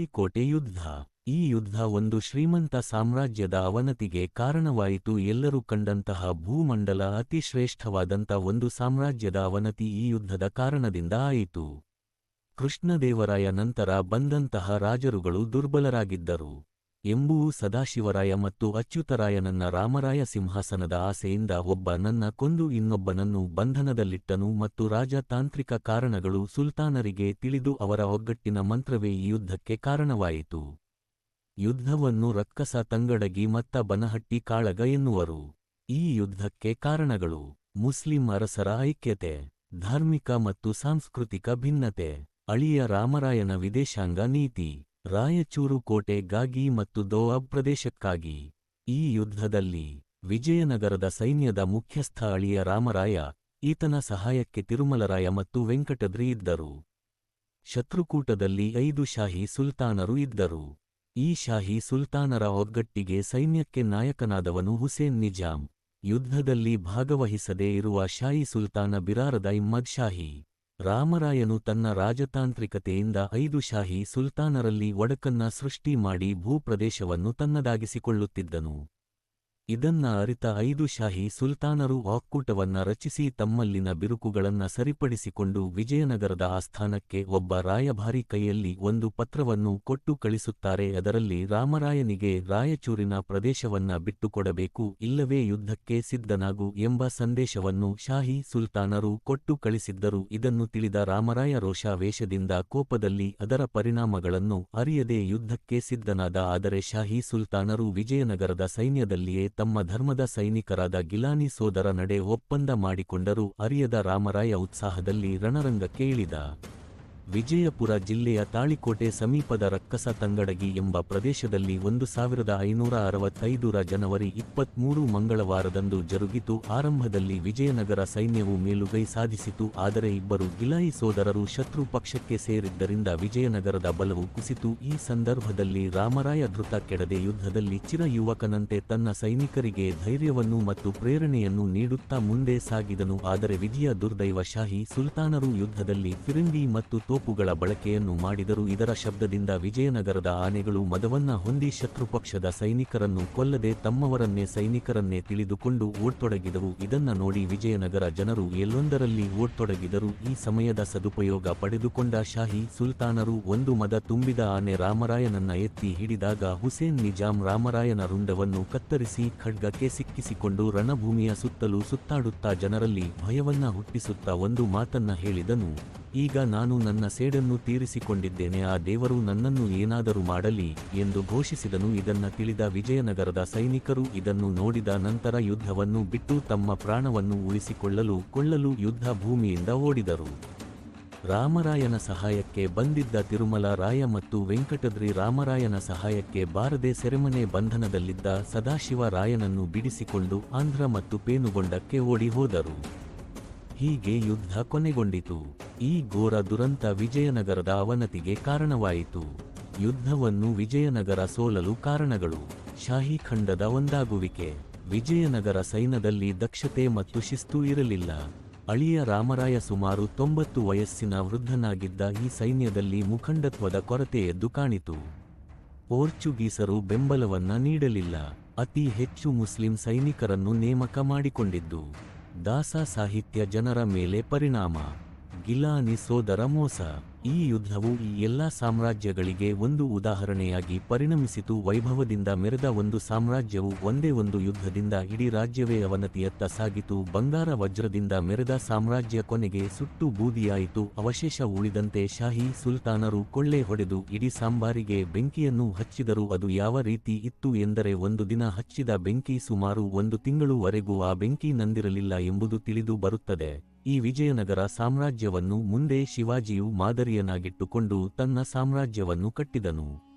ಚಾರುಕೋಟೆ ಯುದ್ಧ. ಈ ಯುದ್ಧ ಒಂದು ಶ್ರೀಮಂತ ಸಾಮ್ರಾಜ್ಯದ ಅವನತಿಗೆ ಕಾರಣವಾಯಿತು. ಎಲ್ಲರೂ ಕಂಡಂತಹ ಭೂಮಂಡಲ ಅತಿ ಶ್ರೇಷ್ಠವಾದಂಥ ಒಂದು ಸಾಮ್ರಾಜ್ಯದ ಅವನತಿ ಈ ಯುದ್ಧದ ಕಾರಣದಿಂದ ಆಯಿತು. ಕೃಷ್ಣದೇವರಾಯ ನಂತರ ಬಂದಂತಹ ರಾಜರುಗಳು ದುರ್ಬಲರಾಗಿದ್ದರು. ಎಂಬುವು ಸದಾಶಿವರಾಯ ಮತ್ತು ಅಚ್ಯುತರಾಯನನ್ನ ರಾಮರಾಯ ಸಿಂಹಾಸನದ ಆಸೆಯಿಂದ ಒಬ್ಬ ನನ್ನ ಕೊಂದು ಇನ್ನೊಬ್ಬನನ್ನು ಬಂಧನದಲ್ಲಿಟ್ಟನು ಮತ್ತು ರಾಜತಾಂತ್ರಿಕ ಕಾರಣಗಳು ಸುಲ್ತಾನರಿಗೆ ತಿಳಿದು ಅವರ ಒಗ್ಗಟ್ಟಿನ ಮಂತ್ರವೇ ಈ ಯುದ್ಧಕ್ಕೆ ಕಾರಣವಾಯಿತು. ಯುದ್ಧವನ್ನು ರಕ್ಕಸ ತಂಗಡಗಿ ಮತ್ತ ಬನಹಟ್ಟಿ ಕಾಳಗ ಎನ್ನುವರು. ಈ ಯುದ್ಧಕ್ಕೆ ಕಾರಣಗಳು ಮುಸ್ಲಿಂ ಅರಸರ ಐಕ್ಯತೆ, ಧಾರ್ಮಿಕ ಮತ್ತು ಸಾಂಸ್ಕೃತಿಕ ಭಿನ್ನತೆ, ಅಳಿಯ ರಾಮರಾಯನ ವಿದೇಶಾಂಗ ನೀತಿ. ರಾಯಚೂರು ಕೋಟೆಗಾಗಿ ಮತ್ತು ದೋಅಬ್ ಪ್ರದೇಶಕ್ಕಾಗಿ ಈ ಯುದ್ಧದಲ್ಲಿ ವಿಜಯನಗರದ ಸೈನ್ಯದ ಮುಖ್ಯಸ್ಥ ಅಳಿಯ ರಾಮರಾಯ, ಈತನ ಸಹಾಯಕ್ಕೆ ತಿರುಮಲರಾಯ ಮತ್ತು ವೆಂಕಟದ್ರಿ ಇದ್ದರು. ಶತ್ರುಕೂಟದಲ್ಲಿ ಐದು ಶಾಹಿ ಸುಲ್ತಾನರು ಇದ್ದರು. ಈ ಶಾಹಿ ಸುಲ್ತಾನರ ಒಗ್ಗಟ್ಟಿಗೆ ಸೈನ್ಯಕ್ಕೆ ನಾಯಕನಾದವನು ಹುಸೇನ್ ನಿಜಾಂ. ಯುದ್ಧದಲ್ಲಿ ಭಾಗವಹಿಸದೇ ಇರುವ ಶಾಹಿ ಸುಲ್ತಾನ ಬಿರಾರದ ಇಮ್ಮದ್ ಶಾಹಿ. ರಾಮರಾಯನು ತನ್ನ ರಾಜತಾಂತ್ರಿಕತೆಯಿಂದ ಐದು ಶಾಹಿ ಸುಲ್ತಾನರಲ್ಲಿ ಒಡಕನ್ನ ಸೃಷ್ಟಿ ಮಾಡಿ ಭೂಪ್ರದೇಶವನ್ನು ತನ್ನದಾಗಿಸಿಕೊಳ್ಳುತ್ತಿದ್ದನು. ಇದನ್ನ ಅರಿತ ಐದು ಶಾಹಿ ಸುಲ್ತಾನರು ಒಕ್ಕೂಟವನ್ನ ರಚಿಸಿ ತಮ್ಮಲ್ಲಿನ ಬಿರುಕುಗಳನ್ನ ಸರಿಪಡಿಸಿಕೊಂಡು ವಿಜಯನಗರದ ಆಸ್ಥಾನಕ್ಕೆ ಒಬ್ಬ ರಾಯಭಾರಿ ಕೈಯಲ್ಲಿ ಒಂದು ಪತ್ರವನ್ನು ಕೊಟ್ಟು ಕಳಿಸುತ್ತಾರೆ. ಅದರಲ್ಲಿ ರಾಮರಾಯನಿಗೆ ರಾಯಚೂರಿನ ಪ್ರದೇಶವನ್ನ ಬಿಟ್ಟುಕೊಡಬೇಕು, ಇಲ್ಲವೇ ಯುದ್ಧಕ್ಕೆ ಸಿದ್ಧನಾಗು ಎಂಬ ಸಂದೇಶವನ್ನು ಶಾಹಿ ಸುಲ್ತಾನರು ಕೊಟ್ಟು ಕಳಿಸಿದ್ದರು. ಇದನ್ನು ತಿಳಿದ ರಾಮರಾಯ ರೋಷಾವೇಶದಿಂದ ಕೋಪದಲ್ಲಿ ಅದರ ಪರಿಣಾಮಗಳನ್ನು ಅರಿಯದೆ ಯುದ್ಧಕ್ಕೆ ಸಿದ್ಧನಾದ. ಆದರೆ ಶಾಹಿ ಸುಲ್ತಾನರು ವಿಜಯನಗರದ ಸೈನ್ಯದಲ್ಲಿಯೇ ತಮ್ಮ ಧರ್ಮದ ಸೈನಿಕರಾದ ಗಿಲಾನಿ ಸೋದರ ನಡೆ ಒಪ್ಪಂದ ಮಾಡಿಕೊಂಡರು ಅರಿಯದ ರಾಮರಾಯ ಉತ್ಸಾಹದಲ್ಲಿ ರಣರಂಗಕ್ಕೆ ಇಳಿದ. ವಿಜಯಪುರ ಜಿಲ್ಲೆಯ ತಾಳಿಕೋಟೆ ಸಮೀಪದ ರಕ್ಕಸ ತಂಗಡಗಿ ಎಂಬ ಪ್ರದೇಶದಲ್ಲಿ ಒಂದು ಸಾವಿರದ ಐನೂರ ಅರವತ್ತೈದರ ಜನವರಿ ಇಪ್ಪತ್ಮೂರು ಮಂಗಳವಾರದಂದು ಜರುಗಿತು. ಆರಂಭದಲ್ಲಿ ವಿಜಯನಗರ ಸೈನ್ಯವು ಮೇಲುಗೈ ಸಾಧಿಸಿತು. ಆದರೆ ಇಬ್ಬರು ಗಿಲಾಯಿ ಸೋದರರು ಶತ್ರು ಪಕ್ಷಕ್ಕೆ ಸೇರಿದ್ದರಿಂದ ವಿಜಯನಗರದ ಬಲವು ಕುಸಿತು. ಈ ಸಂದರ್ಭದಲ್ಲಿ ರಾಮರಾಯ ಧೃತ ಕೆಡದೆ ಯುದ್ಧದಲ್ಲಿ ಚಿರ ಯುವಕನಂತೆ ತನ್ನ ಸೈನಿಕರಿಗೆ ಧೈರ್ಯವನ್ನು ಮತ್ತು ಪ್ರೇರಣೆಯನ್ನು ನೀಡುತ್ತಾ ಮುಂದೆ ಸಾಗಿದನು. ಆದರೆ ವಿಧಿಯ ದುರ್ದೈವ ಶಾಹಿ ಸುಲ್ತಾನರು ಯುದ್ಧದಲ್ಲಿ ಫಿರಂಗಿ ಮತ್ತು ತೋಪುಗಳ ಬಳಕೆಯನ್ನು ಮಾಡಿದರು ಇದರ ಶಬ್ದದಿಂದ ವಿಜಯನಗರದ ಆನೆಗಳು ಮದವನ್ನ ಹೊಂದಿ ಶತ್ರುಪಕ್ಷದ ಸೈನಿಕರನ್ನು ಕೊಲ್ಲದೆ ತಮ್ಮವರನ್ನೇ ಸೈನಿಕರನ್ನೇ ತಿಳಿದುಕೊಂಡು ಓಡ್ತೊಡಗಿದರು ಇದನ್ನ ನೋಡಿ ವಿಜಯನಗರ ಜನರು ಎಲ್ಲೊಂದರಲ್ಲಿ ಓಡ್ತೊಡಗಿದರು. ಈ ಸಮಯದ ಸದುಪಯೋಗ ಪಡೆದುಕೊಂಡ ಶಾಹಿ ಸುಲ್ತಾನರು ಒಂದು ಮದ ತುಂಬಿದ ಆನೆ ರಾಮರಾಯನನ್ನ ಎತ್ತಿ ಹಿಡಿದಾಗ ಹುಸೇನ್ ನಿಜಾಂ ರಾಮರಾಯನ ರುಂಡವನ್ನು ಕತ್ತರಿಸಿ ಖಡ್ಗಕ್ಕೆ ಸಿಕ್ಕಿಸಿಕೊಂಡು ರಣಭೂಮಿಯ ಸುತ್ತಲೂ ಸುತ್ತಾಡುತ್ತಾ ಜನರಲ್ಲಿ ಭಯವನ್ನ ಹುಟ್ಟಿಸುತ್ತಾ ಒಂದು ಮಾತನ್ನ ಹೇಳಿದನು. ಈಗ ನಾನು ನನ್ನ ಸೇಡನ್ನು ತೀರಿಸಿಕೊಂಡಿದ್ದೇನೆ, ಆ ದೇವರು ನನ್ನನ್ನು ಏನಾದರೂ ಮಾಡಲಿ ಎಂದು ಘೋಷಿಸಿದನು. ಇದನ್ನ ತಿಳಿದ ವಿಜಯನಗರದ ಸೈನಿಕರು ಇದನ್ನು ನೋಡಿದ ನಂತರ ಯುದ್ಧವನ್ನು ಬಿಟ್ಟು ತಮ್ಮ ಪ್ರಾಣವನ್ನು ಉಳಿಸಿಕೊಳ್ಳಲು ಕೊಳ್ಳಲು ಯುದ್ಧ ಭೂಮಿಯಿಂದ ಓಡಿದರು. ರಾಮರಾಯನ ಸಹಾಯಕ್ಕೆ ಬಂದಿದ್ದ ತಿರುಮಲ ರಾಯ ಮತ್ತು ವೆಂಕಟದ್ರಿ ರಾಮರಾಯನ ಸಹಾಯಕ್ಕೆ ಬಾರದೆ ಸೆರೆಮನೆ ಬಂಧನದಲ್ಲಿದ್ದ ಸದಾಶಿವ ರಾಯನನ್ನು ಬಿಡಿಸಿಕೊಂಡು ಆಂಧ್ರ ಮತ್ತು ಪೇನುಗೊಂಡಕ್ಕೆ ಓಡಿ ಹೋದರು ಹೀಗೆ ಯುದ್ಧ ಕೊನೆಗೊಂಡಿತು. ಈ ಘೋರ ದುರಂತ ವಿಜಯನಗರದ ಅವನತಿಗೆ ಕಾರಣವಾಯಿತು. ಯುದ್ಧವನ್ನು ವಿಜಯನಗರ ಸೋಲಲು ಕಾರಣಗಳು. ಶಾಹಿ ಖಂಡದ ಒಂದಾಗುವಿಕೆ. ವಿಜಯನಗರ ಸೈನ್ಯದಲ್ಲಿ ದಕ್ಷತೆ ಮತ್ತು ಶಿಸ್ತು ಇರಲಿಲ್ಲ. ಅಳಿಯ ರಾಮರಾಯ ಸುಮಾರು ತೊಂಬತ್ತು ವಯಸ್ಸಿನ ವೃದ್ಧನಾಗಿದ್ದ ಈ ಸೈನ್ಯದಲ್ಲಿ ಮುಖಂಡತ್ವದ ಕೊರತೆ ಎದ್ದು ಕಾಣಿತು. ಪೋರ್ಚುಗೀಸರು ಬೆಂಬಲವನ್ನ ನೀಡಲಿಲ್ಲ. ಅತಿ ಹೆಚ್ಚು ಮುಸ್ಲಿಂ ಸೈನಿಕರನ್ನು ನೇಮಕ ಮಾಡಿಕೊಂಡಿದ್ದು. ದಾಸ ಸಾಹಿತ್ಯ ಜನರ ಮೇಲೆ ಪರಿಣಾಮ. ಗಿಲಾನಿ ಸೋದರ ಮೋಸ. ಈ ಯುದ್ಧವು ಈ ಎಲ್ಲಾ ಸಾಮ್ರಾಜ್ಯಗಳಿಗೆ ಒಂದು ಉದಾಹರಣೆಯಾಗಿ ಪರಿಣಮಿಸಿತು. ವೈಭವದಿಂದ ಮೆರೆದ ಒಂದು ಸಾಮ್ರಾಜ್ಯವು ಒಂದೇ ಒಂದು ಯುದ್ಧದಿಂದ ಇಡೀ ರಾಜ್ಯವೇ ಅವನತಿಯತ್ತ ಸಾಗಿತು. ಬಂಗಾರ ವಜ್ರದಿಂದ ಮೆರೆದ ಸಾಮ್ರಾಜ್ಯ ಕೊನೆಗೆ ಸುಟ್ಟು ಬೂದಿಯಾಯಿತು. ಅವಶೇಷ ಉಳಿದಂತೆ ಶಾಹಿ ಸುಲ್ತಾನರು ಕೊಳ್ಳೆ ಹೊಡೆದು ಇಡೀ ಸಾಂಬಾರಿಗೆ ಬೆಂಕಿಯನ್ನು ಹಚ್ಚಿದರು. ಅದು ಯಾವ ರೀತಿ ಇತ್ತು ಎಂದರೆ ಒಂದು ದಿನ ಹಚ್ಚಿದ ಬೆಂಕಿ ಸುಮಾರು ಒಂದು ತಿಂಗಳುವರೆಗೂ ಆ ಬೆಂಕಿ ನಂದಿರಲಿಲ್ಲ ಎಂಬುದು ತಿಳಿದು ಬರುತ್ತದೆ. ಈ ವಿಜಯನಗರ ಸಾಮ್ರಾಜ್ಯವನ್ನು ಮುಂದೆ ಶಿವಾಜಿಯು ಮಾದರಿಯನಾಗಿಟ್ಟುಕೊಂಡು ತನ್ನ ಸಾಮ್ರಾಜ್ಯವನ್ನು ಕಟ್ಟಿದನು.